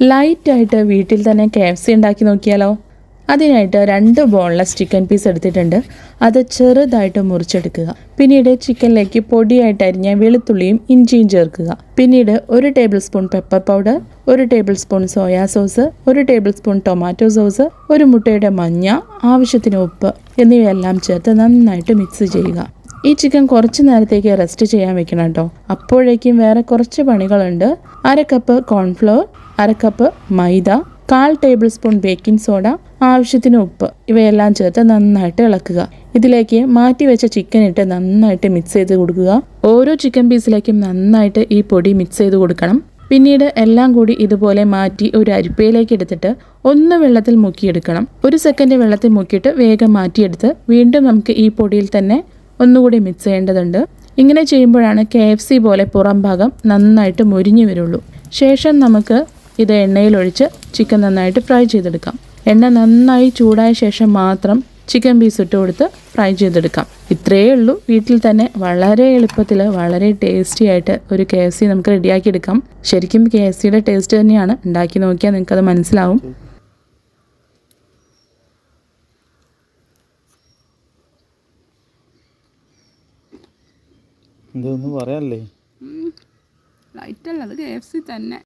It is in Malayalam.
ലൈറ്റായിട്ട് വീട്ടിൽ തന്നെ കെ എഫ് സി ഉണ്ടാക്കി നോക്കിയാലോ? അതിനായിട്ട് രണ്ട് ബോൺലെസ് ചിക്കൻ പീസ് എടുത്തിട്ടുണ്ട്. അത് ചെറുതായിട്ട് മുറിച്ചെടുക്കുക. പിന്നീട് ചിക്കനിലേക്ക് പൊടിയായിട്ട് അരിഞ്ഞ വെളുത്തുള്ളിയും ഇഞ്ചിയും ചേർക്കുക. പിന്നീട് ഒരു ടേബിൾ സ്പൂൺ പെപ്പർ പൗഡർ ഒരു ടേബിൾ സ്പൂൺ സോയാ സോസ് ഒരു ടേബിൾ സ്പൂൺ ടൊമാറ്റോ സോസ് ഒരു മുട്ടയുടെ മഞ്ഞ ആവശ്യത്തിന് ഉപ്പ് എന്നിവയെല്ലാം ചേർത്ത് നന്നായിട്ട് മിക്സ് ചെയ്യുക. ഈ ചിക്കൻ കുറച്ച് നേരത്തേക്ക് റെസ്റ്റ് ചെയ്യാൻ വെക്കണം കേട്ടോ. അപ്പോഴേക്കും വേറെ കുറച്ച് പണികളുണ്ട്. അര കപ്പ് കോൺഫ്ലവർ അര കപ്പ് മൈദ കാൽ ടേബിൾ സ്പൂൺ ബേക്കിംഗ് സോഡ ആവശ്യത്തിന് ഉപ്പ് ഇവയെല്ലാം ചേർത്ത് നന്നായിട്ട് ഇളക്കുക. ഇതിലേക്ക് മാറ്റി വെച്ച ചിക്കൻ ഇട്ട് നന്നായിട്ട് മിക്സ് ചെയ്ത് കൊടുക്കുക. ഓരോ ചിക്കൻ പീസിലേക്കും നന്നായിട്ട് ഈ പൊടി മിക്സ് ചെയ്ത് കൊടുക്കണം. പിന്നീട് എല്ലാം കൂടി ഇതുപോലെ മാറ്റി ഒരു അരിപ്പയിലേക്ക് എടുത്തിട്ട് ഒന്ന് വെള്ളത്തിൽ മുക്കിയെടുക്കണം. ഒരു സെക്കൻഡ് വെള്ളത്തിൽ മുക്കിയിട്ട് വേഗം മാറ്റിയെടുത്ത് വീണ്ടും നമുക്ക് ഈ പൊടിയിൽ തന്നെ ഒന്നുകൂടി മിക്സ് ചെയ്യേണ്ടതുണ്ട്. ഇങ്ങനെ ചെയ്യുമ്പോഴാണ് കെ എഫ് സി പോലെ പുറം ഭാഗം നന്നായിട്ട് മുരിഞ്ഞു വരുള്ളൂ. ശേഷം നമുക്ക് ഇത് എണ്ണയിലൊഴിച്ച് ചിക്കൻ നന്നായിട്ട് ഫ്രൈ ചെയ്തെടുക്കാം. എണ്ണ നന്നായി ചൂടായ ശേഷം മാത്രം ചിക്കൻ പീസ് ഇട്ട് കൊടുത്ത് ഫ്രൈ ചെയ്തെടുക്കാം. ഇത്രയേ ഉള്ളൂ. വീട്ടിൽ തന്നെ വളരെ എളുപ്പത്തിൽ വളരെ ടേസ്റ്റി ആയിട്ട് ഒരു കെ എഫ് സി നമുക്ക് റെഡിയാക്കി എടുക്കാം ശരിക്കും കെ എഫ് സിയുടെ ടേസ്റ്റ് തന്നെയാണ്. ഉണ്ടാക്കി നോക്കിയാൽ നിങ്ങൾക്കത് മനസ്സിലാവും. ഇതൊന്നും ലൈറ്റ് ലൈറ്റല്ല അത് കെ എഫ് സി തന്നെ.